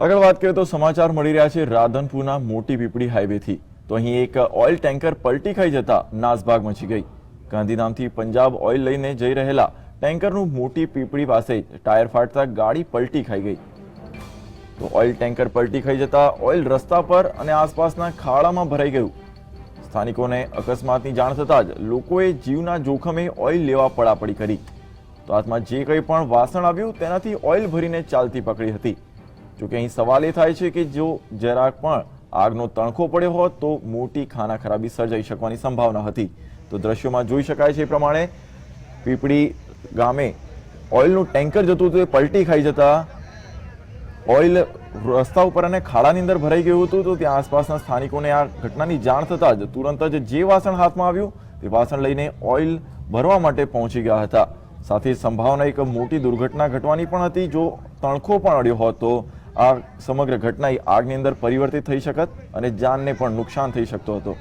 આગળ વાત કરીએ તો સમાચાર મળી રહ્યા છે રાધનપુરના મોટી પીપળી હાઈવેથી. તો અહીં એક ઓઇલ ટેન્કર પલટી ખાઈ જતા નાસભાગ મચી ગઈ. ગાંધીધામથી પંજાબ ઓઇલ લઈને જઈ રહેલા ટેન્કરનું મોટી પીપળી પાસે ટાયર ફાટતા ગાડી પલટી ખાઈ ગઈ. તો ઓઇલ ટેન્કર પલટી ખાઈ જતા ઓઇલ રસ્તા પર અને આસપાસના ખાડામાં ભરાઈ ગયું. સ્થાનિકોને અકસ્માતની જાણ થતાં જ લોકોએ જીવના જોખમે ઓઇલ લેવા પડાપડી કરી. તો હાથમાં જે કંઈ પણ વાસણ આવ્યું તેનાથી ઓઇલ ભરીને ચાલતી પકડી હતી. જોકે અહીં સવાલ એ થાય છે કે જો જરાક પણ આગનો તણખો પડ્યો હોત તો મોટી ખાના ખરાબી સર્જાઈ શકવાની સંભાવના હતી. તો દ્રશ્યોમાં જોઈ શકાય છે એ પ્રમાણે પીપળી ગામે ઓઇલનું ટેન્કર જતું હતું, એ પલટી ખાઈ જતા ઓઇલ રસ્તા ઉપર અને ખાડાની અંદર ભરાઈ ગયું હતું, તો ત્યાં આસપાસના સ્થાનિકોને આ ઘટનાની જાણ થતાં જ તુરંત જ જે વાસણ હાથમાં આવ્યું, તે વાસણ લઈને ઓઇલ ભરવા માટે પહોંચી ગયા હતા. સાથે સંભાવના એક મોટી દુર્ઘટના ઘટવાની પણ હતી. જો તણખો પણ અડ્યો હોત તો આ સમગ્ર ઘટના આગની અંદર પરિવર્તિત થઈ શકત અને જાનને પણ નુકસાન થઈ શકતો હતો.